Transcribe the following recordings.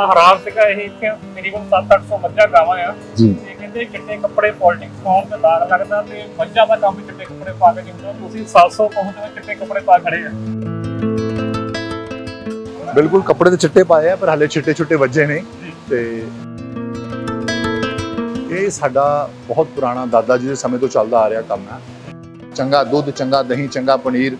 ਬੜਾ ਹੈਰਾਨ ਸੀਗਾ ਇਹ ਇੱਥੇ ਤਕਰੀਬਨ 7-800 ਮੱਝਾਂ ਗਾਵਾਂ ਆ। ਜੀ। ਤੇ ਕਹਿੰਦੇ ਚਿੱਟੇ ਕੱਪੜੇ ਪੋਲਿਟਿਕਸ ਪਾਉਣ ਤੇ ਦਾਗ ਲੱਗਦਾ ਤੇ ਮੱਝਾਂ ਦਾ ਕੰਮ ਚਿੱਟੇ ਕੱਪੜੇ ਪਾ ਕੇ ਜਿੰਦਾ ਤੁਸੀਂ 700 ਪਹੁੰਚ ਤੇ ਚਿੱਟੇ ਕੱਪੜੇ ਪਾ ਖੜੇ ਆ। ਬਿਲਕੁਲ ਕੱਪੜੇ ਤੇ ਚਿੱਟੇ ਪਾਏ ਆ ਪਰ ਹਲੇ ਚਿੱਟੇ ਛੁੱਟੇ ਵੱਜੇ ਨੇ। ਤੇ ਇਹ ਸਾਡਾ ਬਹੁਤ ਪੁਰਾਣਾ ਦਾਦਾ ਜੀ ਦੇ ਸਮੇਂ ਤੋਂ ਚੱਲਦਾ ਆ ਰਿਹਾ ਕੰਮ ਹੈ ਚੰਗਾ ਦੁੱਧ ਚੰਗਾ ਦਹੀਂ ਚੰਗਾ ਪਨੀਰ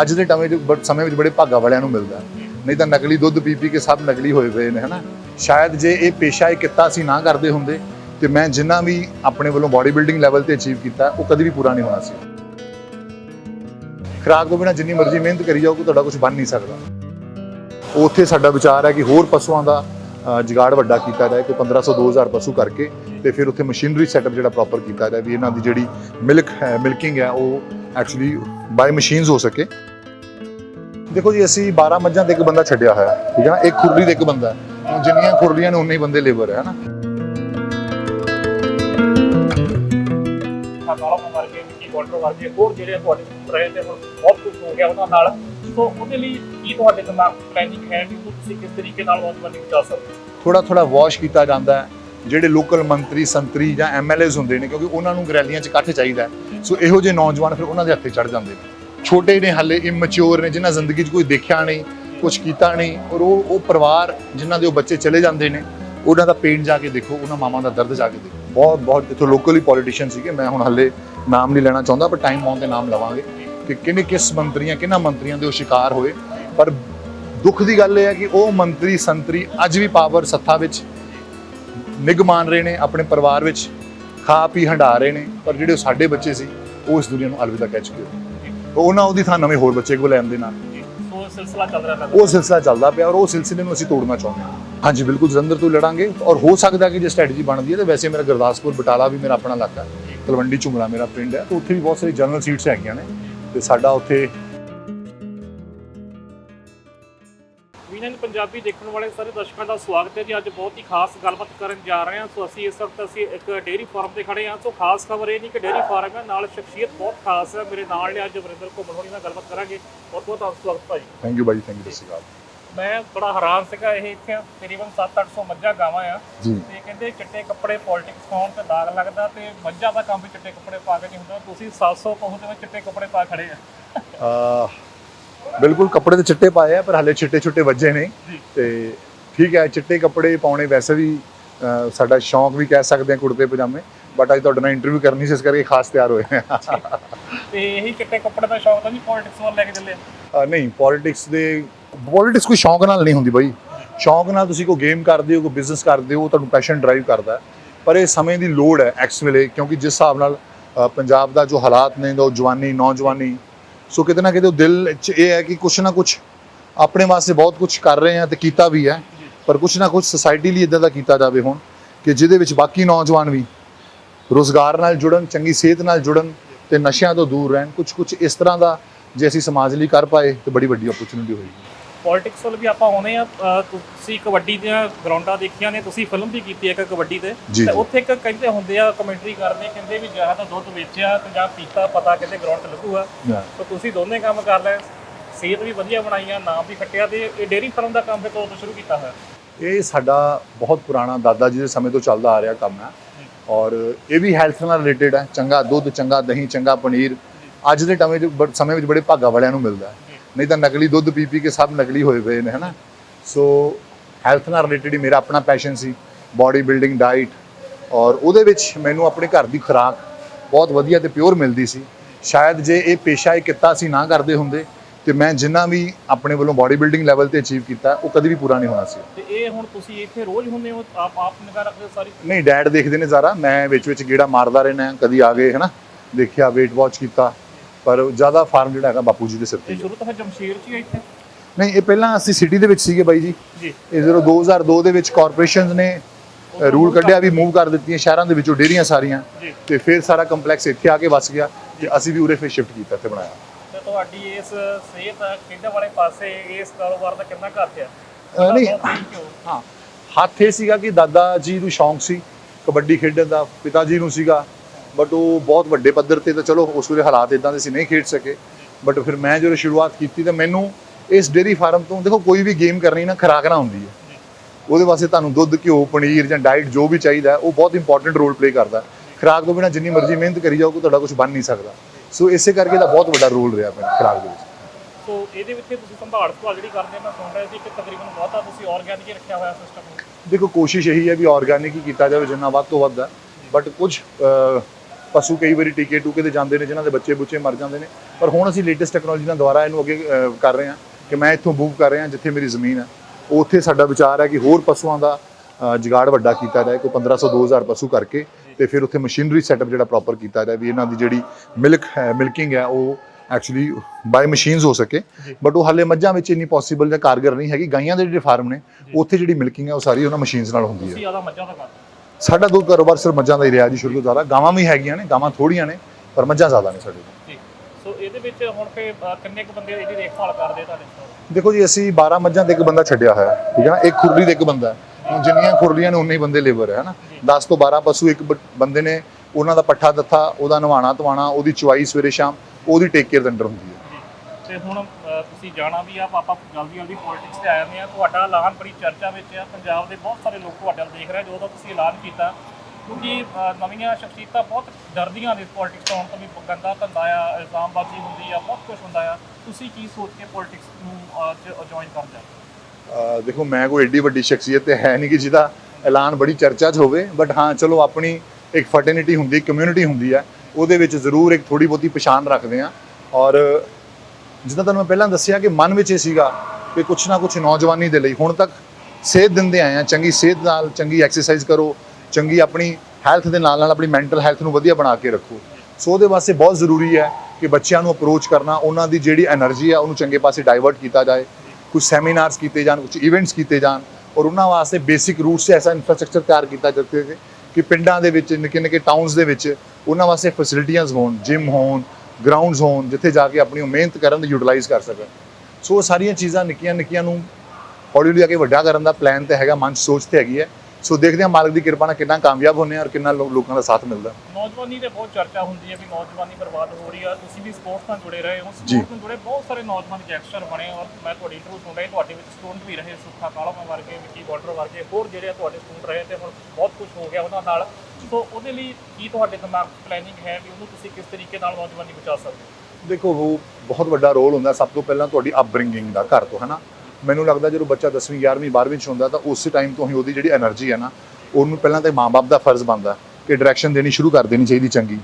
ਅੱਜ ਦੇ ਟਮੇ ਸਮੇਂ ਵਿੱਚ ਬੜੇ ਭਾਗਾ ਵਾਲਿਆਂ ਨੂੰ ਮਿਲਦਾ। ਹੈ। ਨਹੀਂ ਤਾਂ ਨਕਲੀ ਦੁੱਧ ਪੀ ਪੀ ਕੇ ਸਭ ਨਕਲੀ ਹੋਏ ਪਏ ਨੇ ਹਨਾ? ਸ਼ਾਇਦ ਜੇ ਇਹ ਪੇਸ਼ਾ ਇਹ ਕਿੱਤਾ ਅਸੀਂ ਨਾ ਕਰਦੇ ਹੁੰਦੇ ਤੇ ਮੈਂ ਜਿੰਨਾ ਵੀ ਆਪਣੇ ਵੱਲੋਂ ਬਾਡੀ ਬਿਲਡਿੰਗ ਲੈਵਲ ਤੇ ਅਚੀਵ ਕੀਤਾ ਉਹ ਕਦੀ ਵੀ ਪੂਰਾ ਨਹੀਂ ਹੋਣਾ ਸੀ। ਖੁਰਾਕ ਤੋਂ ਬਿਨਾ ਜਿੰਨੀ ਮਰਜ਼ੀ ਮਿਹਨਤ ਕਰੀ ਜਾਓਗੇ ਤੁਹਾਡਾ ਕੁਝ ਬਣ ਨਹੀਂ ਸਕਦਾ। ਉੱਥੇ ਸਾਡਾ ਵਿਚਾਰ ਹੈ ਕਿ ਹੋਰ ਪਸ਼ੂਆਂ ਦਾ ਅ, ਵੱਡਾ ਕੀਤਾ ਜਾਏ ਕੋਈ 1500 2000 ਪਸ਼ੂ ਕਰਕੇ ਤੇ ਫਿਰ ਉੱਥੇ ਮਸ਼ੀਨਰੀ ਸੈਟਅਪ ਜਿਹੜਾ ਪ੍ਰੋਪਰ ਕੀਤਾ ਜਾਏ ਵੀ ਇਹਨਾਂ ਦੀ ਜਿਹੜੀ ਮਿਲਕ ਹੈ ਮਿਲਕਿੰਗ ਹੈ ਉਹ ਐਕਚੁਅਲੀ ਬਾਈ ਮਸ਼ੀਨਸ ਹੋ ਸਕੇ। ਦੇਖੋ ਜੀ ਅਸੀਂ 12 ਮੱਝਾਂ ਤੇ ਇੱਕ ਬੰਦਾ ਛੱਡਿਆ ਹੋਇਆ ਹੈ, ਠੀਕ ਹੈ ਨਾ? ਇੱਕ ਖੁਰਲੀ ਤੇ ਇੱਕ ਬੰਦਾ। ਜਿੰਨੀਆਂ ਖੁਰਲੀਆਂ ਨੇ ਉਨੇ ਹੀ ਬੰਦੇ ਲੇਬਰ ਹੈ ਨਾ? ਕਾਲਾ ਵਰਗੇ ਕੀ ਵਾਟਰ ਵਰਗੇ ਹੋਰ ਜਿਹੜੇ ਤੁਹਾਡੇ ਰਹੇ ਤੇ ਹੁਣ ਬਹੁਤ ਕੁਝ ਹੋ ਗਿਆ ਉਹਨਾਂ ਨਾਲ। ਸੋ ਉਹਦੇ ਲਈ ਕੀ ਤੁਹਾਡੇ ਦਿਮਾਗ ਪਲੈਨਿੰਗ ਹੈ ਕਿ ਤੁਸੀਂ ਕਿਸ ਤਰੀਕੇ ਨਾਲ ਨੌਜਵਾਨ ਨੂੰ ਜਾ ਸਕਦੇ ਹੋ? ਥੋੜਾ ਥੋੜਾ ਵਾਸ਼ ਕੀਤਾ ਜਾਂਦਾ ਹੈ। ਜਿਹੜੇ ਲੋਕਲ ਮੰਤਰੀ ਸੰਤਰੀ ਜਾਂ ਐਮਐਲਏਸ ਹੁੰਦੇ ਨੇ ਕਿਉਂਕਿ ਉਹਨਾਂ ਨੂੰ ਰੈਲੀਆਂ 'ਚ ਇਕੱਠ ਚਾਹੀਦਾ। ਸੋ ਇਹੋ ਜਿਹੇ ਨੌਜਵਾਨ ਫਿਰ ਉਹਨਾਂ ਦੇ ਹੱਥੇ ਚੜ ਜਾਂਦੇ ਨੇ। ਛੋਟੇ ਨੇ, ਹਾਲੇ ਇਮੈਚੁਰ ਨੇ, ਜਿਨ੍ਹਾਂ ਜ਼ਿੰਦਗੀ 'ਚ ਕੋਈ ਦੇਖਿਆ ਨਹੀਂ ਕੁਝ ਕੀਤਾ ਨਹੀਂ, ਔਰ ਉਹ ਉਹ ਪਰਿਵਾਰ ਜਿਨ੍ਹਾਂ ਦੇ ਉਹ ਬੱਚੇ ਚਲੇ ਜਾਂਦੇ ਨੇ, ਉਹਨਾਂ ਦਾ ਪੇਨ ਜਾ ਕੇ ਦੇਖੋ, ਉਹਨਾਂ ਮਾਵਾਂ ਦਾ ਦਰਦ ਜਾ ਕੇ ਦੇਖੋ। ਬਹੁਤ ਬਹੁਤ ਇੱਥੋਂ ਲੋਕਲੀ ਪੋਲੀਟੀਸ਼ੀਅਨ ਸੀਗੇ, ਮੈਂ ਹੁਣ ਹਾਲੇ ਨਾਮ ਨਹੀਂ ਲੈਣਾ ਚਾਹੁੰਦਾ ਪਰ ਟਾਈਮ ਆਉਣ ਤੇ ਨਾਮ ਲਵਾਂਗੇ, ਕਿ ਕਿੰਨੇ ਕਿਸ ਮੰਤਰੀਆਂ, ਕਿਹਨਾਂ ਮੰਤਰੀਆਂ ਦੇ ਉਹ ਸ਼ਿਕਾਰ ਹੋਏ। ਪਰ ਦੁੱਖ ਦੀ ਗੱਲ ਇਹ ਹੈ ਕਿ ਉਹ ਮੰਤਰੀ, ਸੰਤਰੀ ਅੱਜ ਵੀ ਪਾਵਰ ਸੱਤਾ ਵਿੱਚ ਨਿਗ ਮਾਨ ਰਹੇ ਨੇ, ਆਪਣੇ ਪਰਿਵਾਰ ਵਿੱਚ ਖਾ ਪੀ ਹੰਡਾ ਰਹੇ ਨੇ, ਪਰ ਜਿਹੜੇ ਸਾਡੇ ਬੱਚੇ ਸੀ, ਉਹ ਇਸ ਦੁਨੀਆ ਨੂੰ ਅਲਵਿਦਾ ਕਹਿ ਚੁੱਕੇ ਨੇ। ਉਹਨਾਂ ਉਹਦੀ ਥਾਂ ਨਵੇਂ ਹੋਰ ਬੱਚੇ ਕੋਲ ਲੈਣ ਦੇ ਨਾਲ। ਸੋ ਸਿਲਸਿਲਾ ਚੱਲ ਰਿਹਾ ਹੈ ਉਹ ਸਿਲਸਿਲਾ ਚੱਲਦਾ ਪਿਆ ਔਰ ਉਹ ਸਿਲਸਿਲੇ ਨੂੰ ਅਸੀਂ ਤੋੜਨਾ ਚਾਹੁੰਦੇ ਹਾਂ। ਹਾਂਜੀ ਬਿਲਕੁਲ ਜਲੰਧਰ ਤੋਂ ਲੜਾਂਗੇ ਔਰ ਹੋ ਸਕਦਾ ਕਿ ਜੇ ਸਟ੍ਰੈਟਜੀ ਬਣਦੀ ਹੈ ਤਾਂ ਵੈਸੇ ਮੇਰਾ ਗੁਰਦਾਸਪੁਰ ਬਟਾਲਾ ਵੀ ਮੇਰਾ ਆਪਣਾ ਇਲਾਕਾ ਹੈ। ਤਲਵੰਡੀ ਝੁਮਰਾ ਮੇਰਾ ਪਿੰਡ ਹੈ। ਤਾਂ ਉੱਥੇ ਵੀ ਬਹੁਤ ਸਾਰੀ ਜਨਰਲ ਸੀਟਸ ਹੈਗੀਆਂ ਨੇ ਤੇ ਸਾਡਾ ਉੱਥੇ ਪੰਜਾਬੀ ਦੇਖਣ ਵਾਲੇ ਸਾਰੇ ਦਰਸ਼ਕਾਂ ਦਾ ਸਵਾਗਤ ਹੈ ਜੀ। ਅੱਜ ਬਹੁਤ ਹੀ ਖਾਸ ਗੱਲਬਾਤ ਕਰਨ ਜਾ ਰਹੇ ਹਾਂ। ਸੋ ਅਸੀਂ ਇਸ ਵਕਤ ਅਸੀਂ ਇੱਕ ਡੇਅਰੀ ਫਾਰਮ ਤੇ ਖੜੇ ਹਾਂ। ਸੋ ਖਾਸ ਖਬਰ ਇਹ ਨਹੀਂ ਕਿ ਡੇਅਰੀ ਫਾਰਮ ਹੈ ਨਾਲ ਸ਼ਖਸੀਅਤ ਬਹੁਤ ਖਾਸ ਹੈ। ਮੇਰੇ ਨਾਲ ਨੇ ਅੱਜ ਵਰਿੰਦਰ ਘੁੰਮਣ ਹੋਣੀ ਨਾਲ ਗੱਲਬਾਤ ਕਰਾਂਗੇ। ਬਹੁਤ ਬਹੁਤ ਆਪ ਸਵਾਗਤ ਭਾਜੀ ਥੈਂਕ ਯੂ ਬਾਈ ਥੈਂਕ ਯੂ ਅਕਾਲ। ਮੈਂ ਬੜਾ ਹੈਰਾਨ ਸੀਗਾ ਇਹ ਇੱਥੇ ਤਕਰੀਬਨ 7-800 ਮੱਝਾਂ ਗਾਵਾਂ ਆ। ਤੇ ਕਹਿੰਦੇ ਚਿੱਟੇ ਕੱਪੜੇ ਪੋਲਿਟਿਕਸ ਪਾਉਣ ਤੇ ਦਾਗ ਲੱਗਦਾ ਤੇ ਮੱਝਾਂ ਦਾ ਕੰਮ ਵੀ ਚਿੱਟੇ ਕੱਪੜੇ ਪਾ ਕੇ ਨਹੀਂ ਹੁੰਦਾ। ਤੁਸੀਂ 700 ਪਹੁੰਚ ਤੇ ਚਿੱਟੇ ਕੱਪੜੇ ਪਾ ਖੜੇ ਆ। ਬਿਲਕੁਲ ਕੱਪੜੇ ਤੇ ਚਿੱਟੇ ਪਾਏ ਆ ਪਰ ਹਲੇ ਚਿੱਟੇ ਛੁੱਟੇ ਵੱਜੇ ਨੇ। ਤੇ ਠੀਕ ਹੈ ਚਿੱਟੇ ਕੱਪੜੇ ਪਾਉਣੇ ਵੈਸੇ ਵੀ ਸਾਡਾ ਸ਼ੌਂਕ ਵੀ ਕਹਿ ਸਕਦੇ ਹਾਂ ਕੁੜਤੇ ਪਜਾਮੇ ਬਟ ਅੱਜ ਤੁਹਾਡੇ ਨਾਲ ਇੰਟਰਵਿਊ ਕਰਨੀ ਸੀ ਇਸ ਕਰਕੇ ਖਾਸ ਤਿਆਰ ਹੋਏ ਤੇ ਇਹੀ ਚਿੱਟੇ ਕੱਪੜੇ ਦਾ ਸ਼ੌਕ ਤਾਂ ਨਹੀਂ ਪੋਲਿਟਿਕਸ ਵੱਲ ਲੈ ਕੇ ਚੱਲੇ? ਨਹੀਂ ਪੋਲਿਟਿਕਸ ਦੇ ਪੋਲਿਟਿਕਸ ਕੋਈ ਸ਼ੌਂਕ ਨਾਲ ਨਹੀਂ ਹੁੰਦੀ ਬਾਈ। ਸ਼ੌਂਕ ਨਾਲ ਤੁਸੀਂ ਕੋਈ ਗੇਮ ਕਰਦੇ ਹੋ ਕੋਈ ਬਿਜ਼ਨਸ ਕਰਦੇ ਹੋ ਉਹ ਤੁਹਾਨੂੰ ਪੈਸ਼ਨ ਡਰਾਈਵ ਕਰਦਾ। ਪਰ ਇਹ ਸਮੇਂ ਦੀ ਲੋੜ ਹੈ ਐਕਸ ਵੇਲੇ ਕਿਉਂਕਿ ਜਿਸ ਹਿਸਾਬ ਨਾਲ ਪੰਜਾਬ ਦਾ ਜੋ ਹਾਲਾਤ ਨੇ ਜੋ ਜਵਾਨੀ ਨੌਜਵਾਨੀ ਸੋ ਕਿਤੇ ਨਾ ਕਿਤੇ ਉਹ ਦਿਲ 'ਚ ਇਹ ਹੈ ਕਿ ਕੁਛ ਨਾ ਕੁਛ ਆਪਣੇ ਵਾਸਤੇ ਬਹੁਤ ਕੁਝ ਕਰ ਰਹੇ ਹਾਂ ਤੇ ਕੀਤਾ ਵੀ ਹੈ। ਪਰ ਕੁਛ ਨਾ ਕੁਛ ਸੋਸਾਇਟੀ ਲਈ ਇਦਾਂ ਦਾ ਕੀਤਾ ਜਾਵੇ ਹੁਣ ਕਿ ਜਿਹਦੇ ਵਿੱਚ ਬਾਕੀ ਨੌਜਵਾਨ ਵੀ ਰੋਜ਼ਗਾਰ ਨਾਲ ਜੁੜਨ, ਚੰਗੀ ਸਿਹਤ ਨਾਲ ਜੁੜਨ ਤੇ ਨਸ਼ਿਆਂ ਤੋਂ ਦੂਰ ਰਹਿਣ ਕੁਝ ਕੁਝ ਇਸ ਤਰ੍ਹਾਂ ਦਾ ਜੇ ਅਸੀਂ ਸਮਾਜ ਲਈ ਕਰ ਪਾਏ ਤੇ ਬੜੀ ਵੱਡੀ ਓਪਰਚੁਨਿਟੀ ਹੋਏਗੀ। ਪੋਲਿਟਿਕਸ ਵੱਲ ਵੀ ਆਪਾਂ ਆਉਨੇ ਆ ਤੁਸੀਂ ਕਬੱਡੀ ਦੀਆਂ ਗਰਾਊਂਡਾਂ ਦੇਖੀਆਂ ਨੇ ਤੁਸੀਂ ਫਿਲਮ ਵੀ ਕੀਤੀ ਹੈ ਇੱਕ ਕਬੱਡੀ ਤੇ। ਤੇ ਉੱਥੇ ਇੱਕ ਕਹਿੰਦੇ ਹੁੰਦੇ ਆ ਕਮੈਂਟਰੀ ਕਰਦੇ ਕਹਿੰਦੇ ਵੀ ਜਾਂ ਤਾਂ ਦੁੱਧ ਵੇਚਿਆ ਤੇ ਜਾਂ ਪੀਤਾ ਪਤਾ ਕਿਤੇ ਗਰਾਊਂਡ ਤੇ ਲੱਗੂਗਾ। ਤਾਂ ਤੁਸੀਂ ਦੋਨੇ ਕੰਮ ਕਰ ਲਏ ਸਿਹਤ ਵੀ ਵਧੀਆ ਬਣਾਈਆਂ ਨਾਮ ਵੀ ਖੱਟਿਆ ਤੇ ਇਹ ਡੇਰੀ ਫਾਰਮ ਦਾ ਕੰਮ ਫਿਰ ਤੋਂ ਸ਼ੁਰੂ ਕੀਤਾ ਹੋਇਆ? ਇਹ ਸਾਡਾ ਬਹੁਤ ਪੁਰਾਣਾ ਦਾਦਾ ਜੀ ਦੇ ਸਮੇਂ ਤੋਂ ਚੱਲਦਾ ਆ ਰਿਹਾ ਕੰਮ ਹੈ। ਔਰ ਇਹ ਵੀ ਹੈਲਥ ਨਾਲ ਰਿਲੇਟਡ ਹੈ। ਚੰਗਾ ਦੁੱਧ ਚੰਗਾ ਦਹੀਂ ਚੰਗਾ ਪਨੀਰ। ਅੱਜ ਦੇ ਟਮੇ ਸਮੇਂ ਵਿੱਚ ਬੜੇ ਭਾਗਾ ਵਾਲਿਆਂ ਨੂੰ ਮਿਲਦਾ ਹੈ। ਨਹੀਂ ਤਾਂ ਨਕਲੀ ਦੁੱਧ ਪੀ ਪੀ ਕੇ ਸਭ ਨਕਲੀ ਹੋਏ ਪਏ ਨੇ ਹਨਾ? ਸੋ ਹੈਲਥ ਨਾਲ ਰਿਲੇਟਡ ਹੀ ਮੇਰਾ ਆਪਣਾ ਪੈਸ਼ਨ ਸੀ ਬਾਡੀ ਬਿਲਡਿੰਗ ਡਾਈਟ ਔਰ ਉਹਦੇ ਵਿੱਚ ਮੈਨੂੰ ਆਪਣੇ ਘਰ ਦੀ ਖੁਰਾਕ ਬਹੁਤ ਵਧੀਆ ਤੇ ਪਿਓਰ ਮਿਲਦੀ ਸੀ। ਸ਼ਾਇਦ ਜੇ ਇਹ ਪੇਸ਼ਾ ਇਹ ਕਿੱਤਾ ਸੀ ਨਾ ਕਰਦੇ ਹੁੰਦੇ ਤੇ ਮੈਂ ਜਿੰਨਾ ਵੀ ਆਪਣੇ ਵੱਲੋਂ ਬਾਡੀ ਬਿਲਡਿੰਗ ਲੈਵਲ ਤੇ ਅਚੀਵ ਕੀਤਾ ਉਹ ਕਦੀ ਵੀ ਪੂਰਾ ਨਹੀਂ ਹੋਣਾ ਸੀ। ਤੇ ਇਹ ਹੁਣ ਤੁਸੀਂ ਇੱਥੇ ਰੋਜ਼ ਹੁੰਦੇ ਹੋ ਆਪ ਆਪ ਨਿਗਾਹ ਰੱਖਦੇ ਹੋ ਸਾਰੀ? ਨਹੀਂ ਡੈਡ ਦੇਖਦੇ ਨੇ ਜ਼ਰਾ ਮੈਂ ਵਿੱਚ ਵਿੱਚ ਗੇੜਾ ਮਾਰਦਾ ਰਹਿਣਾ ਕਦੀ ਆ ਗਏ ਹਨਾ? ਦੇਖਿਆ weight watch ਕੀਤਾ ਪਰ ਜ਼ਿਆਦਾ ਫਾਰਮ ਜਿਹੜਾ ਹੈਗਾ ਬਾਪੂ ਜੀ ਦੇ ਸਿਰ ਤੇ ਤੇ ਹੀ ਹੈ। ਸ਼ੁਰੂ ਤੋਂ ਫਿਰ ਜਮਸ਼ੀਰ ਚ ਹੀ ਆ ਇੱਥੇ? ਨਹੀਂ ਇਹ ਪਹਿਲਾਂ ਅਸੀਂ ਸਿਟੀ ਦੇ ਵਿੱਚ ਸੀਗੇ ਬਾਈ ਜੀ। ਜੀ। ਇਹ ਜਦੋਂ 2002 ਦੇ ਵਿੱਚ ਕਾਰਪੋਰੇਸ਼ਨਸ ਨੇ ਰੂਲ ਕੱਢਿਆ ਵੀ ਮੂਵ ਕਰ ਦਿੱਤੀਆਂ ਸ਼ਹਿਰਾਂ ਦੇ ਵਿੱਚੋਂ ਡੇਰੀਆਂ ਸਾਰੀਆਂ। ਜੀ। ਤੇ ਫਿਰ ਸਾਰਾ ਕੰਪਲੈਕਸ ਇੱਥੇ ਆ ਕੇ ਵਸ ਗਿਆ ਤੇ ਅਸੀਂ ਵੀ ਉਰੇ ਫਿਰ ਸ਼ਿਫਟ ਕੀਤਾ ਇੱਥੇ ਬਣਾਇਆ। ਤੇ ਤੁਹਾਡੀ ਇਸ ਸਿਹਤ ਖੇਡਾਂ ਵਾਲੇ ਪਾਸੇ ਇਸ ਕਾਰੋਬਾਰ ਦਾ ਕਿੰਨਾ ਆ? ਅਹ ਨਹੀਂ ਹੋ। ਹਾਂ। ਹੱਥ ਇਹ ਸੀਗਾ ਕਿ ਦਾਦਾ ਜੀ ਨੂੰ ਸ਼ੌਂਕ ਸੀ ਕਬੱਡੀ ਖੇਡਣ ਦਾ ਪਿਤਾ ਜੀ ਨੂੰ ਸੀਗਾ। ਬਟ ਉਹ ਬਹੁਤ ਵੱਡੇ ਪੱਧਰ ਤੇ ਤਾਂ ਚਲੋ ਉਸ ਵੇਲੇ ਹਾਲਾਤ ਇਦਾਂ ਦੇ ਸੀ ਨਹੀਂ ਖੇਡ ਸਕੇ। ਬਟ ਫਿਰ ਮੈਂ ਜਦੋਂ ਸ਼ੁਰੂਆਤ ਕੀਤੀ ਤਾਂ ਮੈਨੂੰ ਇਸ ਡੇਰੀ ਫਾਰਮ ਤੋਂ ਦੇਖੋ ਕੋਈ ਵੀ ਗੇਮ ਕਰਨੀ ਨਾ ਖਰਾਕ ਨਾ ਹੁੰਦੀ ਹੈ। ਉਹਦੇ ਵਾਸਤੇ ਤੁਹਾਨੂੰ ਦੁੱਧ ਘਿਓ ਪਨੀਰ ਜਾਂ ਡਾਈਟ ਜੋ ਵੀ ਚਾਹੀਦਾ ਉਹ ਬਹੁਤ ਇੰਪੋਰਟੈਂਟ ਰੋਲ ਪਲੇ ਕਰਦਾ। ਖੁਰਾਕ ਤੋਂ ਬਿਨਾਂ ਜਿੰਨੀ ਮਰਜ਼ੀ ਮਿਹਨਤ ਕਰੀ ਜਾਓਗੇ ਤੁਹਾਡਾ ਕੁਝ ਬਣ ਨਹੀਂ ਸਕਦਾ। ਸੋ ਇਸੇ ਕਰਕੇ ਇਹਦਾ ਬਹੁਤ ਵੱਡਾ ਰੋਲ ਰਿਹਾ ਆਪਣੇ ਖੁਰਾਕ ਦੇ ਵਿੱਚ। ਸੋ ਇਹਦੇ ਵਿੱਚ ਤੁਸੀਂ ਸੰਭਾਲ ਸੰਭਾਲ ਜਿਹੜੀ ਕਰਦੇ ਮੈਂ ਸੁਣ ਰਿਹਾ ਸੀ ਕਿ ਤਕਰੀਬਨ ਬਹੁਤਾ ਤੁਸੀਂ ਆਰਗੈਨਿਕ ਹੀ ਰੱਖਿਆ ਹੋਇਆ ਸਿਸਟਮ ਦੇਖੋ ਕੋਸ਼ਿਸ਼ ਇਹੀ ਹੈ ਵੀ ਆਰਗੈਨਿਕ ਹੀ ਕੀਤਾ ਜਾਵੇ ਜਿੰਨਾ ਵੱਧ ਤੋਂ ਵੱਧ ਬਟ ਕੁਝ ਪਸ਼ੂ ਕਈ ਵਾਰੀ ਟੀਕੇ ਟੂਕੇ ਤੇ ਜਾਂਦੇ ਨੇ ਜਿਨ੍ਹਾਂ ਦੇ ਬੱਚੇ ਬੁੱਚੇ ਮਰ ਜਾਂਦੇ ਨੇ। ਪਰ ਹੁਣ ਅਸੀਂ ਲੇਟੈਸਟ ਟੈਕਨੋਲੋਜੀ ਨਾਲ ਦੁਆਰਾ ਇਹਨੂੰ ਅੱਗੇ ਕਰ ਰਹੇ ਹਾਂ ਕਿ ਮੈਂ ਇੱਥੋਂ ਮੂਵ ਕਰ ਰਿਹਾ ਜਿੱਥੇ ਮੇਰੀ ਜ਼ਮੀਨ ਹੈ। ਉੱਥੇ ਸਾਡਾ ਵਿਚਾਰ ਹੈ ਕਿ ਹੋਰ ਪਸ਼ੂਆਂ ਦਾ ਜੁਗਾੜ ਵੱਡਾ ਕੀਤਾ ਜਾਏ ਕੋਈ 1500 2000 ਪਸ਼ੂ ਕਰਕੇ ਤੇ ਫਿਰ ਉੱਥੇ ਮਸ਼ੀਨਰੀ ਸੈਟਅਪ ਜਿਹੜਾ ਪ੍ਰੋਪਰ ਕੀਤਾ ਜਾਏ ਵੀ ਇਹਨਾਂ ਦੀ ਜਿਹੜੀ ਮਿਲਕ ਹੈ ਮਿਲਕਿੰਗ ਹੈ ਉਹ ਐਕਚੁਅਲੀ ਬਾਈ ਮਸ਼ੀਨਸ ਹੋ ਸਕੇ। ਬਟ ਉਹ ਹਾਲੇ ਮੱਝਾਂ ਵਿੱਚ ਇੰਨੀ ਪੋਸੀਬਲ ਜਾਂ ਕਾਰਗਰ ਨਹੀਂ ਹੈਗੀ। ਗਾਈਆਂ ਦੇ ਜਿਹੜੇ ਫਾਰਮ ਨੇ ਉੱਥੇ ਜਿਹੜੀ ਮਿਲਕਿੰਗ ਹੈ ਉਹ ਸਾਰੀ ਉਹਨਾਂ ਮਸ਼ੀਨਸ ਨਾਲ ਹੁੰਦੀ ਹੈ। ਸਾਡਾ ਦੁੱਧ ਕਾਰੋਬਾਰ ਸਿਰ ਮੱਝਾਂ ਦਾ ਹੀ ਰਿਹਾ ਜੀ ਸ਼ੁਰੂ ਤੋਂ ਜ਼ਿਆਦਾ। ਗਾਵਾਂ ਵੀ ਹੈਗੀਆਂ ਨੇ ਗਾਵਾਂ ਥੋੜੀਆਂ ਨੇ ਪਰ ਮੱਝਾਂ ਜ਼ਿਆਦਾ ਨੇ ਸਾਡੇ ਕੋਲ। ਜੀ। ਸੋ ਇਹਦੇ ਵਿੱਚ ਹੁਣ ਫੇ ਕਿੰਨੇ ਕੁ ਬੰਦੇ ਇਹਦੀ ਦੇਖਭਾਲ ਕਰਦੇ ਤੁਹਾਡੇ ਕੋਲ ਦੇਖੋ ਜੀ ਅਸੀਂ 12 ਮੱਝਾਂ ਤੇ ਇੱਕ ਬੰਦਾ ਛੱਡਿਆ ਹੋਇਆ ਹੈ, ਠੀਕ ਹੈ ਨਾ? ਇੱਕ ਖੁਰਲੀ ਤੇ ਇੱਕ ਬੰਦਾ। ਹੁਣ ਜਿੰਨੀਆਂ ਖੁਰਲੀਆਂ ਨੇ ਉਨੇ ਹੀ ਬੰਦੇ ਲੇਬਰ ਹੈ ਨਾ? 10 ਤੋਂ 12 ਪਸ਼ੂ ਇੱਕ ਬੰਦੇ ਨੇ ਉਹਨਾਂ ਦਾ ਪੱਠਾ ਦੱਥਾ ਉਹਦਾ ਨਵਾਣਾ ਧਵਾਣਾ ਉਹਦੀ ਚੁਆਈ ਸਵੇਰੇ ਸ਼ਾਮ ਉਹਦੀ ਟੇਕ ਕੇਅਰ ਦੇ ਅੰਡਰ ਹੁੰਦੀ ਹੈ। ਤੇ ਹੁਣ ਤੁਸੀਂ ਜਾਣਾ ਵੀ ਆ, ਆਪਾਂ ਜਲਦੀ ਜਲਦੀ ਪੋਲਿਟਿਕਸ ਤੇ ਆ ਜਾਂਦੇ ਆ। ਤੁਹਾਡਾ ਐਲਾਨ ਬੜੀ ਚਰਚਾ ਵਿੱਚ ਆ। ਪੰਜਾਬ ਦੇ ਬਹੁਤ ਸਾਰੇ ਲੋਕ ਤੁਹਾਡੇ ਵੱਲ ਦੇਖ ਰਹੇ ਜਦੋਂ ਦਾ ਤੁਸੀਂ ਐਲਾਨ ਕੀਤਾ। ਕਿਉਂਕਿ ਨਵੀਆਂ ਸ਼ਖਸੀਅਤਾਂ ਬਹੁਤ ਡਰਦੀਆਂ ਨੇ ਪੋਲਿਟਿਕਸ ਤੋਂ ਆਉਣ ਵੀ। ਗੰਦਾ ਧੰਦਾ ਆ, ਇਲਜ਼ਾਮਬਾਜ਼ੀ ਹੁੰਦੀ ਆ, ਬਹੁਤ ਕੁਝ ਹੁੰਦਾ ਆ। ਤੁਸੀਂ ਕੀ ਸੋਚ ਕੇ ਪੋਲਿਟਿਕਸ ਨੂੰ ਜੁਆਇਨ ਕਰ ਜਾਂਦੇ ਦੇਖੋ, ਮੈਂ ਕੋਈ ਐਡੀ ਵੱਡੀ ਸ਼ਖਸੀਅਤ ਤੇ ਹੈ ਨਹੀਂ ਕਿ ਜਿਹਦਾ ਐਲਾਨ ਬੜੀ ਚਰਚਾ 'ਚ ਹੋਵੇ। ਬਟ ਹਾਂ, ਚਲੋ, ਆਪਣੀ ਇੱਕ ਫਰਟਰਨਿਟੀ ਹੁੰਦੀ ਕਮਿਊਨਿਟੀ ਹੁੰਦੀ ਹੈ ਉਹਦੇ ਵਿੱਚ ਜ਼ਰੂਰ ਇੱਕ ਥੋੜੀ ਬਹੁਤੀ ਪਛਾਣ ਰੱਖਦੇ ਆ ਔਰ ਜਿੱਦਾਂ ਤੁਹਾਨੂੰ ਮੈਂ ਪਹਿਲਾਂ ਦੱਸਿਆ ਕਿ ਮਨ ਵਿੱਚ ਇਹ ਸੀਗਾ ਕਿ ਕੁਛ ਨਾ ਕੁਛ ਨੌਜਵਾਨੀ ਦੇ ਲਈ ਹੁਣ ਤੱਕ ਸਿਹਤ ਦਿੰਦੇ ਆਏ ਆ, ਚੰਗੀ ਸਿਹਤ ਨਾਲ ਚੰਗੀ ਐਕਸਰਸਾਈਜ਼ ਕਰੋ, ਚੰਗੀ ਆਪਣੀ ਹੈਲਥ ਦੇ ਨਾਲ ਨਾਲ ਆਪਣੀ ਮੈਂਟਲ ਹੈਲਥ ਨੂੰ ਵਧੀਆ ਬਣਾ ਕੇ ਰੱਖੋ। ਸੋ ਉਹਦੇ ਵਾਸਤੇ ਬਹੁਤ ਜ਼ਰੂਰੀ ਹੈ ਕਿ ਬੱਚਿਆਂ ਨੂੰ ਅਪਰੋਚ ਕਰਨਾ, ਉਹਨਾਂ ਦੀ ਜਿਹੜੀ એનર્ਜੀ ਆ, ਉਹਨੂੰ ਚੰਗੇ ਪਾਸੇ ਡਾਇਵਰਟ ਕੀਤਾ ਜਾਏ। ਕੁਝ ਸੈਮੀਨਾਰਸ ਕੀਤੇ ਜਾਣ ਕੁਝ ਇਵੈਂਟਸ ਕੀਤੇ ਜਾਣ ਔਰ ਉਹਨਾਂ ਵਾਸਤੇ ਬੇਸਿਕ ਰੂਟਸ ਤੇ ਐਸਾ ਇਨਫਰਾਸਟ੍ਰਕਚਰ ਤਿਆਰ ਕੀਤਾ ਜਾ ਕਿ ਪਿੰਡਾਂ ਦੇ ਵਿੱਚ ਨਿੱਕੇ ਨਿੱਕੇ ਟਾਊਨਸ ਦੇ ਵਿੱਚ ਉਹਨਾਂ ਵਾਸਤੇ ਫੈਸਿਲਿਟੀਆਂ ਹੋਣ ਜਿਮ ਹੋਣ ਗਰਾਊਂਡਸ ਹੋਣ ਜਿੱਥੇ ਜਾ ਕੇ ਆਪਣੀ ਮਿਹਨਤ ਕਰਨ ਤੇ ਯੂਟਿਲਾਈਜ਼ ਕਰ ਸਕਣ। ਸੋ ਉਹ ਸਾਰੀਆਂ ਚੀਜ਼ਾਂ ਨਿੱਕੀਆਂ ਨਿੱਕੀਆਂ ਨੂੰ ਹੌਲੀ ਹੌਲੀ ਅੱਗੇ ਵੱਡਾ ਕਰਨ ਦਾ ਪਲਾਨ ਤੇ ਹੈਗਾ ਮਨ ਸੋਚ ਤੇ ਹੈਗੀ ਹੈ। ਸੋ ਦੇਖਦੇ ਹਾਂ ਮਾਲਕ ਦੀ ਕਿਰਪਾ ਨਾਲ ਕਿੰਨਾ ਕਾਮਯਾਬ ਹੁੰਦੇ ਆ ਔਰ ਕਿੰਨਾ ਲੋਕਾਂ ਦਾ ਸਾਥ ਮਿਲਦਾ। ਨੌਜਵਾਨੀ ਤੇ ਬਹੁਤ ਚਰਚਾ ਹੁੰਦੀ ਹੈ ਵੀ ਨੌਜਵਾਨੀ ਬਰਬਾਦ ਹੋ ਰਹੀ ਆ ਤੁਸੀਂ ਵੀ ਸਪੋਰਟਸ ਨਾਲ ਜੁੜੇ ਰਹੇ ਹੋ। ਸਪੋਰਟਸ ਨਾਲ ਜੁੜੇ ਬਹੁਤ ਸਾਰੇ ਨੌਜਵਾਨ ਗੈਂਗਸਟਰ ਬਣੇ ਔਰ ਮੈਂ ਤੁਹਾਡੀ ਇੰਟਰਵਿਊ ਸੁਣ ਰਹੀ ਤੁਹਾਡੇ ਵਿੱਚ ਸਟੂਡੈਂਟ ਵੀ ਰਹੇ ਸੁੱਖਾ ਕਾਲਾਮਾ ਵਰਗੇ ਵਿੱਕੀ ਬਾਰਡਰ ਵਰਗੇ ਹੋਰ ਜਿਹੜੇ ਤੁਹਾਡੇ ਸਟੂਡੈਂਟ ਰਹੇ ਤੇ ਹੁਣ ਬਹੁਤ ਕੁਝ ਹੋ ਗਿਆ ਉਹਨਾਂ ਨਾਲ। ਸੋ ਉਹਦੇ ਲਈ ਕੀ ਤੁਹਾਡੇ ਦਿਮਾਗ 'ਚ ਪਲੈਨਿੰਗ ਹੈ ਵੀ ਉਹਨੂੰ ਤੁਸੀਂ ਕਿਸ ਤਰੀਕੇ ਨਾਲ ਨੌਜਵਾਨੀ ਬਚਾ ਸਕਦੇ ਹੋ? ਦੇਖੋ, ਉਹ ਬਹੁਤ ਵੱਡਾ ਰੋਲ ਹੁੰਦਾ, ਸਭ ਤੋਂ ਪਹਿਲਾਂ ਤੁਹਾਡੀ ਅਪਬ੍ਰਿੰਗਿੰਗ ਦਾ ਘਰ ਤੋਂ, ਹੈਨਾ? ਮੈਨੂੰ ਲੱਗਦਾ ਜਦੋਂ ਬੱਚਾ 10ਵੀਂ 11ਵੀਂ 12ਵੀਂ ਚ ਹੁੰਦਾ ਤਾਂ ਉਸੇ ਟਾਈਮ ਤੋਂ ਹੀ ਉਹਦੀ ਜਿਹੜੀ એનર્ਜੀ ਹੈ ਨਾ, ਉਹਨੂੰ ਪਹਿਲਾਂ ਤੇ ਮਾਪੇ ਦਾ ਫਰਜ਼ ਬਣਦਾ ਕਿ ਡਾਇਰੈਕਸ਼ਨ ਦੇਣੀ ਸ਼ੁਰੂ ਕਰ ਦੇਣੀ ਚਾਹੀਦੀ ਚੰਗੀ।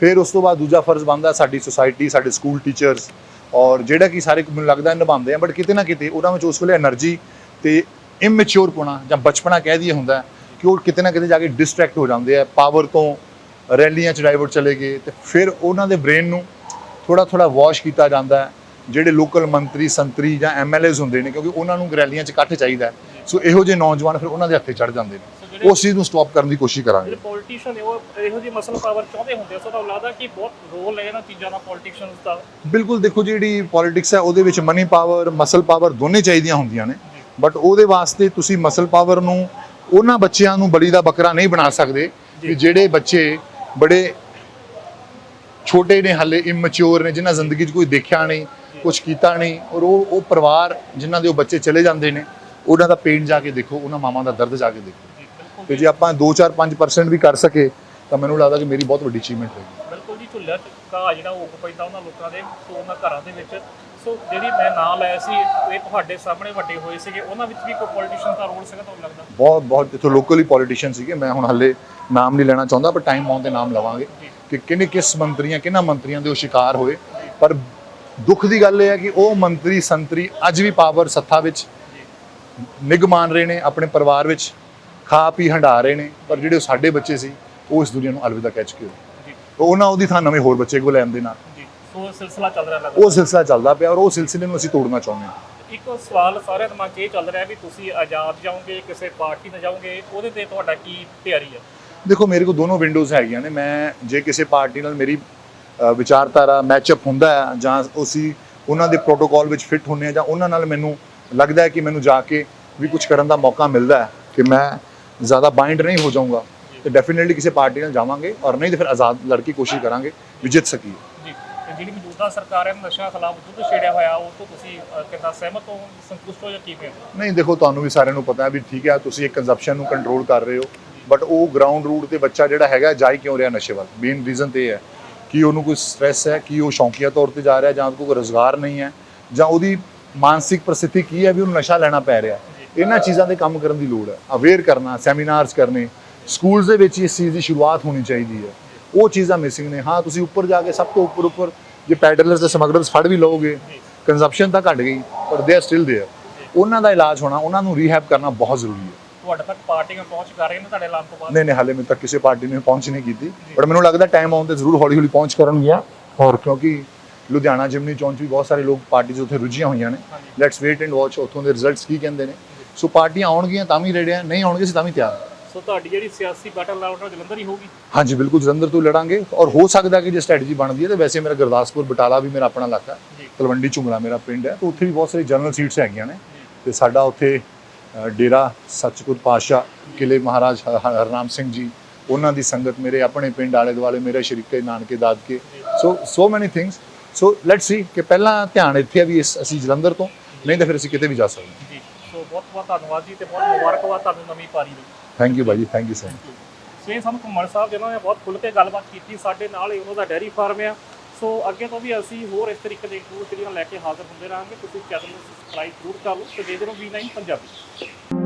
ਫਿਰ ਉਸ ਤੋਂ ਬਾਅਦ ਦੂਜਾ ਫਰਜ਼ ਬਣਦਾ ਸਾਡੀ ਸੋਸਾਇਟੀ ਸਾਡੇ ਸਕੂਲ ਟੀਚਰਸ ਔਰ ਜਿਹੜਾ ਕਿ ਸਾਰੇ ਮੈਨੂੰ ਲੱਗਦਾ ਨਿਭਾਉਂਦੇ ਆ ਬਟ ਕਿਤੇ ਨਾ ਕਿਤੇ ਉਹਨਾਂ ਵਿੱਚ ਉਸ ਵੇਲੇ એનર્ਜੀ ਤੇ ਇਮੈਚੁਰ ਪੁਣਾ ਜਾਂ ਬਚਪਨਾ ਕਹਿ ਦਈਏ ਹੁੰਦਾ ਕਿ ਉਹ ਕਿਤੇ ਨਾ ਕਿਤੇ ਜਾ ਕੇ ਡਿਸਟਰੈਕਟ ਹੋ ਜਾਂਦੇ ਆ ਪਾਵਰ ਤੋਂ ਰੈਲੀਆਂ ਚ ਡਾਈਵਰਟ ਚਲੇ ਗਏ ਤੇ ਫਿਰ ਉਹਨਾਂ ਦੇ ਬ੍ਰੇਨ ਨੂੰ ਥੋੜਾ ਥੋੜਾ ਵਾਸ਼ ਕੀਤਾ ਜਾਂਦਾ ਹੈ ਜਿਹੜੇ ਲੋਕਲ ਮੰਤਰੀ ਸੰਤਰੀ ਜਾਂ ਐਮਐਲਏਜ਼ ਹੁੰਦੇ ਨੇ ਕਿਉਂਕਿ ਉਹਨਾਂ ਨੂੰ ਰੈਲੀਆਂ 'ਚ ਇਕੱਠ ਚਾਹੀਦਾ। ਸੋ ਇਹੋ ਜਿਹੇ ਨੌਜਵਾਨ ਫਿਰ ਉਹਨਾਂ ਦੇ ਹੱਥੇ ਚੜ ਜਾਂਦੇ ਨੇ। ਉਸ ਚੀਜ਼ ਨੂੰ ਸਟਾਪ ਕਰਨ ਦੀ ਕੋਸ਼ਿਸ਼ ਕਰਾਂਗੇ। ਜਿਹੜੇ ਪੋਲੀਟੀਸ਼ੀਅਨ ਨੇ ਉਹ ਇਹੋ ਜਿਹੀ ਮਸਲ ਪਾਵਰ ਚਾਹੁੰਦੇ ਹੁੰਦੇ ਆ ਸੋ ਤੁਹਾਨੂੰ ਲੱਗਦਾ ਕਿ ਬਹੁਤ ਰੋਲ ਹੈ ਇਹਨਾਂ ਚੀਜ਼ਾਂ ਦਾ ਪੋਲੀਟੀਸ਼ੀਅਨਸ ਦਾ? ਬਿਲਕੁਲ ਦੇਖੋ ਜਿਹੜੀ ਪੋਲਿਟਿਕਸ ਹੈ ਉਹਦੇ ਵਿੱਚ ਮਨੀ ਪਾਵਰ ਮਸਲ ਪਾਵਰ ਦੋਨੇ ਚਾਹੀਦੀਆਂ ਹੁੰਦੀਆਂ ਨੇ। ਬਟ ਉਹਦੇ ਵਾਸਤੇ ਤੁਸੀਂ ਮਸਲ ਪਾਵਰ ਨੂੰ ਉਹਨਾਂ ਬੱਚਿਆਂ ਨੂੰ ਬਲੀ ਦਾ ਬੱਕਰਾ ਨਹੀਂ ਬਣਾ ਸਕਦੇ ਕਿ ਜਿਹੜੇ ਬੱਚੇ ਬੜੇ ਛੋਟੇ ਨੇ ਹਾਲੇ ਇਮੈਚੁਰ ਨੇ ਜਿਨ੍ਹਾਂ ਜ਼ਿੰਦਗੀ 'ਚ ਕੋਈ ਦੇਖਿਆ ਨਹੀਂ ਕੁਝ ਕੀਤਾ ਨਹੀਂ ਔਰ ਉਹ ਉਹ ਪਰਿਵਾਰ ਜਿਨ੍ਹਾਂ ਦੇ ਉਹ ਬੱਚੇ ਚਲੇ ਜਾਂਦੇ ਨੇ ਉਹਨਾਂ ਦਾ ਪੇਨ ਜਾ ਕੇ ਦੇਖੋ ਉਹਨਾਂ ਮਾਵਾਂ ਦਾ ਦਰਦ ਜਾ ਕੇ ਦੇਖੋ। ਤੇ ਜੇ। ਆਪਾਂ 2 4 5% ਵੀ ਕਰ ਸਕੇ ਤਾਂ ਮੈਨੂੰ ਲੱਗਦਾ ਕਿ ਮੇਰੀ ਬਹੁਤ ਵੱਡੀ ਅਚੀਵਮੈਂਟ ਹੋਏਗੀ। ਬਿਲਕੁਲ ਜੀ ਝੁੱਲਿਆ ਘਾਹ ਜਿਹੜਾ ਉਹ ਪੈਂਦਾ ਉਹਨਾਂ ਲੋਕਾਂ ਦੇ ਸੋ ਉਹਨਾਂ ਘਰਾਂ ਦੇ ਵਿੱਚ ਸੋ ਜਿਹੜੀ ਮੈਂ ਨਾਂ ਲਿਆ ਸੀ ਇਹ ਤੁਹਾਡੇ ਸਾਹਮਣੇ ਵੱਡੇ ਹੋਏ ਸੀਗੇ। ਉਹਨਾਂ ਵਿੱਚ ਵੀ ਕੋਈ ਪੋਲੀਟੀਸ਼ੀਅਨ ਦਾ ਰੋਲ ਸੀਗਾ ਤੁਹਾਨੂੰ ਲੱਗਦਾ? ਬਹੁਤ ਬਹੁਤ ਇੱਥੋਂ ਲੋਕਲੀ ਪੋਲੀਟੀਸ਼ੀਅਨ ਸੀਗੇ। ਮੈਂ ਹੁਣ ਹੱਲੇ ਨਾਮ ਨਹੀਂ ਲੈਣਾ ਚਾਹੁੰਦਾ ਪਰ ਟਾਈਮ ਆਉਣ ਤੇ ਨਾਮ ਲਵਾਂਗੇ। ਕਿ ਕਿੰਨੇ ਕਿਸ ਮੰਤਰੀਆਂ ਕਿਹਨਾਂ ਮੰਤਰੀਆਂ ਦੇ ਉਹ ਸ਼ਿਕਾਰ ਹੋਏ। ਪਰ ਦੁੱਖ ਦੀ ਗੱਲ ਇਹ ਹੈ ਕਿ ਉਹ ਮੰਤਰੀ ਸੰਤਰੀ ਅੱਜ ਵੀ ਪਾਵਰ ਸੱਥਾ ਵਿੱਚ ਨਿਗ ਮਾਨ ਰਹੇ ਨੇ ਆਪਣੇ ਪਰਿਵਾਰ ਵਿੱਚ ਖਾ ਪੀ ਹੰਡਾ ਰਹੇ ਨੇ। ਪਰ ਜਿਹੜੇ ਸਾਡੇ ਬੱਚੇ ਸੀ ਉਹ ਇਸ ਦੁਨੀਆ ਨੂੰ ਅਲਵਿਦਾ ਕਹਿ ਚੁੱਕੇ ਜੀ। ਉਹਨਾਂ ਉਹਦੀ ਥਾਂ ਨਵੇਂ ਹੋਰ ਬੱਚੇ ਕੋਲ ਲੈਣ ਦੇ ਨਾਲ। ਸੋ ਸਿਲਸਿਲਾ ਚੱਲ ਰਿਹਾ ਲੱਗਦਾ। ਉਹ ਸਿਲਸਿਲਾ ਚੱਲਦਾ ਪਿਆ ਔਰ ਉਹ ਸਿਲਸਿਲੇ ਨੂੰ ਅਸੀਂ ਤੋੜਨਾ ਚਾਹੁੰਦੇ ਹਾਂ। ਇੱਕ ਸਵਾਲ ਸਾਰਿਆਂ ਦਿਮਾਗ 'ਚ ਇਹ ਚੱਲ ਰਿਹਾ ਵੀ ਤੁਸੀਂ ਆਜ਼ਾਦ ਜਾਓਗੇ ਕਿਸੇ ਪਾਰਟੀ ਨਾਲ ਜਾਓਗੇ ਉਹਦੇ ਤੇ ਤੁਹਾਡਾ ਕੀ ਤਿਆਰੀ ਹੈ? ਦੇਖੋ ਮੇਰੇ ਕੋਲ ਦੋਨੋਂ ਵਿੰਡੋਜ਼ ਹੈਗੀਆਂ ਨੇ। ਮੈਂ ਜੇ ਕਿਸੇ ਪਾਰਟੀ ਨਾਲ ਮੇਰੀ ਵਿਚਾਰਧਾਰਾ ਮੈਚਅਪ ਹੁੰਦਾ ਹੈ ਜਾਂ ਉਸੀ ਉਹਨਾਂ ਦੇ ਪ੍ਰੋਟੋਕਾਲ ਵਿੱਚ ਫਿੱਟ ਹੁੰਨੇ ਆ ਜਾਂ ਉਹਨਾਂ ਨਾਲ ਮੈਨੂੰ ਲੱਗਦਾ ਹੈ ਕਿ ਮੈਨੂੰ ਜਾ ਕੇ ਵੀ ਕੁਝ ਕਰਨ ਦਾ ਮੌਕਾ ਮਿਲਦਾ ਹੈ ਕਿ ਮੈਂ ਜ਼ਿਆਦਾ ਬਾਈਂਡ ਨਹੀਂ ਹੋ ਜਾਊਂਗਾ। ਤੇ ਡੈਫੀਨਿਟਲੀ ਕਿਸੇ ਪਾਰਟੀ ਨਾਲ ਜਾਵਾਂਗੇ ਔਰ ਨਹੀਂ ਤੇ ਫਿਰ ਆਜ਼ਾਦ ਲੜਕੀ ਕੋਸ਼ਿਸ਼ ਕਰਾਂਗੇ ਵੀ ਜਿੱਤ ਸਕੀਏ। ਜਿਹੜੀ ਮੌਜੂਦਾ ਸਰਕਾਰ ਹੈ ਨਸ਼ਾ ਖਿਲਾਫ ਯੁੱਧ ਛੇੜਿਆ ਹੋਇਆ ਉਹ ਤੋਂ ਤੁਸੀਂ ਅ, ਸਹਿਮਤ ਹੋ? ਸੰਤੁਸ਼ਟ ਹੋ ਜਾਂ ਕਿਵੇਂ ਨਹੀਂ ਦੇਖੋ ਤੁਹਾਨੂੰ ਵੀ ਸਾਰਿਆਂ ਨੂੰ ਪਤਾ ਹੈ ਵੀ ਠੀਕ ਹੈ ਤੁਸੀਂ ਇੱਕ ਕੰਜ਼ੰਪਸ਼ਨ ਨੂੰ ਕੰਟਰੋਲ ਕਰ ਰਹੇ ਹੋ ਬਟ ਉਹ ਗਰਾਊਂਡ ਰੂਟ ਤੇ ਬੱਚਾ ਜਿਹੜਾ ਹੈਗਾ ਜਾਈ ਕਿਉਂ ਰਿਹਾ ਨਸ਼ੇ ਵੱਲ? ਮੇਨ ਰੀਜ਼ਨ ਤੇ ਹੈ ਕਿ ਉਹਨੂੰ ਕੋਈ ਸਟ੍ਰੈਸ ਹੈ ਕਿ ਉਹ ਸ਼ੌਂਕੀਆ ਤੌਰ ਤੇ ਜਾ ਰਿਹਾ ਜਾਂ ਉਹਦੇ ਰੋਜ਼ਗਾਰ ਨਹੀਂ ਹੈ ਜਾਂ ਉਹਦੀ ਮਾਨਸਿਕ ਪ੍ਰਸਥਿਤੀ ਕੀ ਹੈ ਵੀ ਉਹਨੂੰ ਨਸ਼ਾ ਲੈਣਾ ਪੈ ਰਿਹਾ। ਇਹਨਾਂ ਚੀਜ਼ਾਂ ਤੇ ਕੰਮ ਕਰਨ ਦੀ ਲੋੜ ਹੈ। ਅਵੇਅਰ ਕਰਨਾ ਸੈਮੀਨਾਰਸ ਕਰਨੇ ਸਕੂਲਸ ਦੇ ਵਿੱਚ ਇਸ ਚੀਜ਼ ਦੀ ਸ਼ੁਰੂਆਤ ਹੋਣੀ ਚਾਹੀਦੀ ਹੈ। ਉਹ ਚੀਜ਼ਾਂ ਮਿਸਿੰਗ ਨੇ। ਹਾਂ ਤੁਸੀਂ ਉੱਪਰ ਜਾ ਕੇ ਸਭ ਤੋਂ ਉੱਪਰ ਉੱਪਰ ਜੇ ਪੈਡਲਰਸ ਤੇ ਸਮਗਲਰਸ ਫੜ ਵੀ ਲਓਗੇ ਕੰਜ਼ੰਪਸ਼ਨ ਤਾਂ ਘਟ ਗਈ ਪਰ ਦੇ ਆਰ ਸਟਿਲ देयर ਉਹਨਾਂ ਦਾ ਇਲਾਜ ਹੋਣਾ ਉਹਨਾਂ ਨੂੰ ਰੀਹੈਬ ਕਰਨਾ ਬਹੁਤ ਜ਼ਰੂਰੀ ਹੈ ਤੁਹਾਡੇ ਤੱਕ ਪਾਰਟੀਆਂ ਪਹੁੰਚ ਕਰ ਰਹੀਆਂ ਨੇ ਤੁਹਾਡੇ ਐਲਾਨ ਤੋਂ ਬਾਅਦ ਨਹੀਂ ਨਹੀਂ ਹਾਲੇ ਮੈਨੂੰ ਤੱਕ ਕਿਸੇ ਪਾਰਟੀ ਨੇ ਪਹੁੰਚ ਨਹੀਂ ਕੀਤੀ ਪਰ ਮੈਨੂੰ ਲੱਗਦਾ ਟਾਈਮ ਆਉਣ ਤੇ ਜ਼ਰੂਰ ਹੌਲੀ ਹੌਲੀ ਪਹੁੰਚ ਕਰਨਗੀਆਂ ਔਰ ਕਿਉਂਕਿ ਲੁਧਿਆਣਾ ਜਿਮਨੀ ਚੌਂਚ 'ਚ ਵੀ ਬਹੁਤ ਸਾਰੇ ਲੋਕ ਪਾਰਟੀ 'ਚ ਉੱਥੇ ਰੁੱਝੀਆਂ ਹੋਈਆਂ ਨੇ ਹਾਂਜੀ। ਲੈਟਸ ਵੇਟ ਐਂਡ ਵਾਚ ਉੱਥੋਂ ਦੇ ਰਿਜ਼ਲਟਸ ਕੀ ਕਹਿੰਦੇ ਨੇ ਸੋ ਪਾਰਟੀਆਂ ਆਉਣਗੀਆਂ ਤਾਂ ਵੀ ਰੇੜੇ ਆ ਨਹੀਂ ਆਉਣਗੇ ਅਸੀਂ ਤਾਂ ਵੀ ਤਿਆਰ ਹਾਂ। ਸੋ ਤੁਹਾਡੀ ਜਿਹੜੀ ਸਿਆਸੀ ਬੈਟਲ ਹੈ ਉਹ ਜਲੰਧਰ ਹੀ ਹੋਊਗੀ? ਹਾਂਜੀ ਬਿਲਕੁਲ ਜਲੰਧਰ ਤੋਂ ਲੜਾਂਗੇ ਔਰ ਹੋ ਸਕਦਾ ਕਿ ਜੇ ਸਟ੍ਰੈਟਜੀ ਬਣਦੀ ਹੈ ਤਾਂ ਵੈਸੇ ਮੇਰਾ ਗੁਰਦਾਸਪੁਰ ਬਟਾਲਾ ਵੀ ਮੇਰਾ ਆਪਣਾ ਇਲਾਕਾ ਤਲਵੰਡੀ ਝੁੰਗਲਾ ਮੇਰਾ ਪਿੰਡ ਹੈ। ਤਾਂ ਉੱਥੇ ਵੀ ਬਹੁਤ ਸਾਰੀ ਜਨਰਲ ਸੀਟਸ ਹੈਗੀਆਂ ਨੇ ਤੇ ਸਾਡਾ ਉੱਥੇ ਡੇਰਾ ਸੱਚਖੁਦ ਪਾਸ਼ਾ ਕਿਲੇ ਮਹਾਰਾਜ ਹਰਨਾਮ ਸਿੰਘ ਜੀ ਉਹਨਾਂ ਦੀ ਸੰਗਤ ਮੇਰੇ ਆਪਣੇ ਪਿੰਡ ਆਲੇ ਦੁਆਲੇ ਮੇਰੇ ਸ਼ਰੀਕੇ ਨਾਨਕੇ ਦਾਦਕੇ। So so many things so let's see ਕਿ ਪਹਿਲਾਂ ਧਿਆਨ ਇੱਥੇ ਆ ਵੀ ਅਸੀਂ ਜਲੰਧਰ ਤੋਂ ਨਹੀਂ ਤਾਂ ਫਿਰ ਅਸੀਂ ਕਿਤੇ ਵੀ ਜਾ ਸਕਦੇ ਹਾਂ। ਜੀ। ਸੋ ਬਹੁਤ ਬਹੁਤ ਧੰਨਵਾਦ ਜੀ ਤੇ ਬਹੁਤ ਮੁਬਾਰਕਬਾਦ ਤੁਹਾਨੂੰ ਨਵੀਂ ਪਾਰੀ ਲਈ ਥੈਂਕ ਯੂ ਭਾਜੀ ਥੈਂਕ ਯੂ ਸਰ ਸੋ ਇਹ ਸਾਨੂੰ ਘੁੰਮਣ ਸਾਹਿਬ ਜਿਨ੍ਹਾਂ ਨੇ ਬਹੁਤ ਖੁੱਲ੍ਹ ਕੇ ਗੱਲਬਾਤ ਕੀਤੀ, ਸਾਡੇ ਨਾਲ ਹੀ ਉਹਨਾਂ ਦਾ ਡੈਰੀ ਫਾਰਮ ਆ। ਸੋ ਅੱਗੇ ਤੋਂ ਵੀ ਅਸੀਂ ਹੋਰ ਇਸ ਤਰੀਕੇ ਦੇ ਟੂਰ ਜਿਹੜੀਆਂ ਲੈ ਕੇ ਹਾਜ਼ਰ ਹੁੰਦੇ ਰਹਾਂਗੇ, ਤੁਸੀਂ ਚੈਨਲ ਨੂੰ ਸਬਸਕ੍ਰਾਈਬ ਜ਼ਰੂਰ ਕਰ ਲਓ ਤੇ ਦੇਖਦੇ ਰਹੋ ਵੀ9 ਪੰਜਾਬੀ।